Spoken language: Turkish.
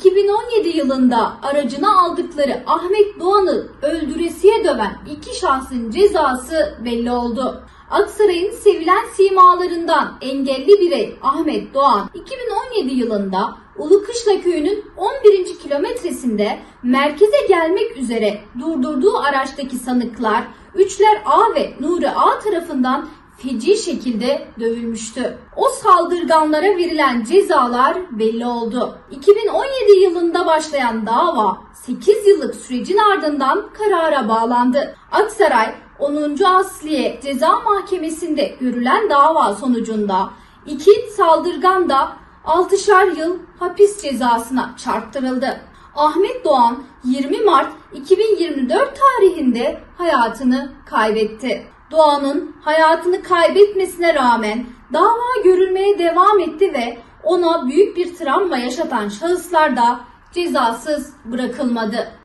2017 yılında aracına aldıkları Ahmet Doğan'ı öldüresiye döven iki şahsın cezası belli oldu. Aksaray'ın sevilen simalarından engelli birey Ahmet Doğan 2017 yılında Ulukışla köyünün 11. kilometresinde merkeze gelmek üzere durdurduğu araçtaki sanıklar Üçler A ve Nuri A tarafından feci şekilde dövülmüştü. O saldırganlara verilen cezalar belli oldu. 2017 yılında başlayan dava 8 yıllık sürecin ardından karara bağlandı. Aksaray 10. Asliye Ceza Mahkemesi'nde görülen dava sonucunda iki saldırgan da 6'şar yıl hapis cezasına çarptırıldı. Ahmet Doğan 20 Mart 2024 tarihinde hayatını kaybetti. Doğan'ın hayatını kaybetmesine rağmen dava görülmeye devam etti ve ona büyük bir travma yaşatan şahıslar da cezasız bırakılmadı.